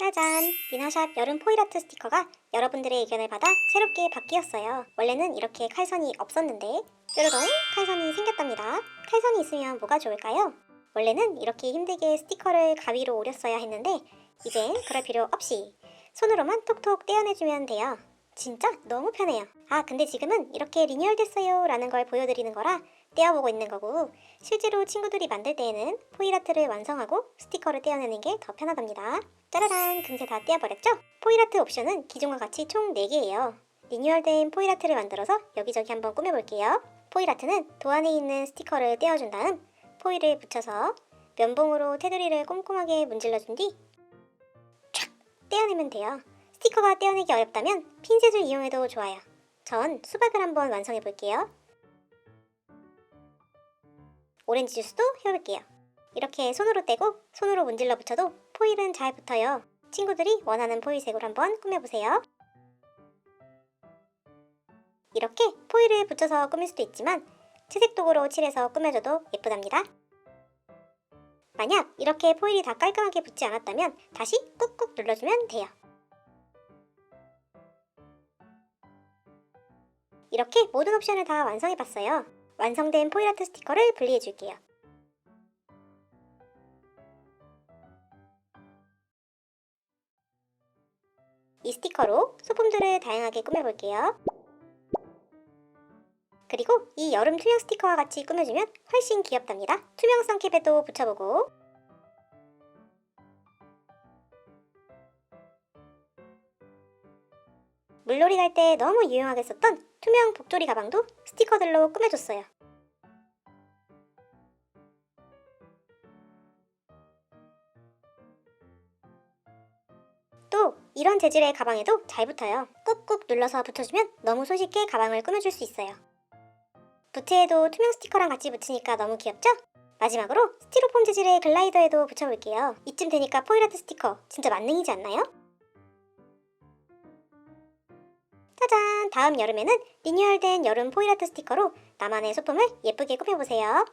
짜잔! 미나샵 여름 포일아트 스티커가 여러분들의 의견을 받아 새롭게 바뀌었어요. 원래는 이렇게 칼선이 없었는데 뾰로롱 칼선이 생겼답니다. 칼선이 있으면 뭐가 좋을까요? 원래는 이렇게 힘들게 스티커를 가위로 오렸어야 했는데 이젠 그럴 필요 없이 손으로만 톡톡 떼어내주면 돼요. 진짜 너무 편해요. 아 근데 지금은 이렇게 리뉴얼 됐어요 라는 걸 보여드리는 거라 떼어보고 있는 거고 실제로 친구들이 만들 때에는 포일아트를 완성하고 스티커를 떼어내는 게 더 편하답니다. 짜라란 금세 다 떼어버렸죠? 포일아트 옵션은 기존과 같이 총 4개예요. 리뉴얼된 포일아트를 만들어서 여기저기 한번 꾸며볼게요. 포일아트는 도안에 있는 스티커를 떼어준 다음 포일을 붙여서 면봉으로 테두리를 꼼꼼하게 문질러준 뒤 촥! 떼어내면 돼요. 스티커가 떼어내기 어렵다면 핀셋을 이용해도 좋아요. 전 수박을 한번 완성해 볼게요. 오렌지 주스도 해볼게요. 이렇게 손으로 떼고 손으로 문질러 붙여도 포일은 잘 붙어요. 친구들이 원하는 포일색으로 한번 꾸며보세요. 이렇게 포일을 붙여서 꾸밀 수도 있지만 채색 도구로 칠해서 꾸며줘도 예쁘답니다. 만약 이렇게 포일이 다 깔끔하게 붙지 않았다면 다시 꾹꾹 눌러주면 돼요. 이렇게 모든 옵션을 다 완성해봤어요. 완성된 포일아트 스티커를 분리해줄게요. 이 스티커로 소품들을 다양하게 꾸며볼게요. 그리고 이 여름 투명 스티커와 같이 꾸며주면 훨씬 귀엽답니다. 투명성 캡에도 붙여보고 물놀이 갈 때 너무 유용하게 썼던 투명 복조리 가방도 스티커들로 꾸며줬어요. 또 이런 재질의 가방에도 잘 붙어요. 꾹꾹 눌러서 붙여주면 너무 손쉽게 가방을 꾸며줄 수 있어요. 부트에도 투명 스티커랑 같이 붙이니까 너무 귀엽죠? 마지막으로 스티로폼 재질의 글라이더에도 붙여볼게요. 이쯤 되니까 포일아트 스티커 진짜 만능이지 않나요? 짜잔! 다음 여름에는 리뉴얼된 여름 포일아트 스티커로 나만의 소품을 예쁘게 꾸며보세요.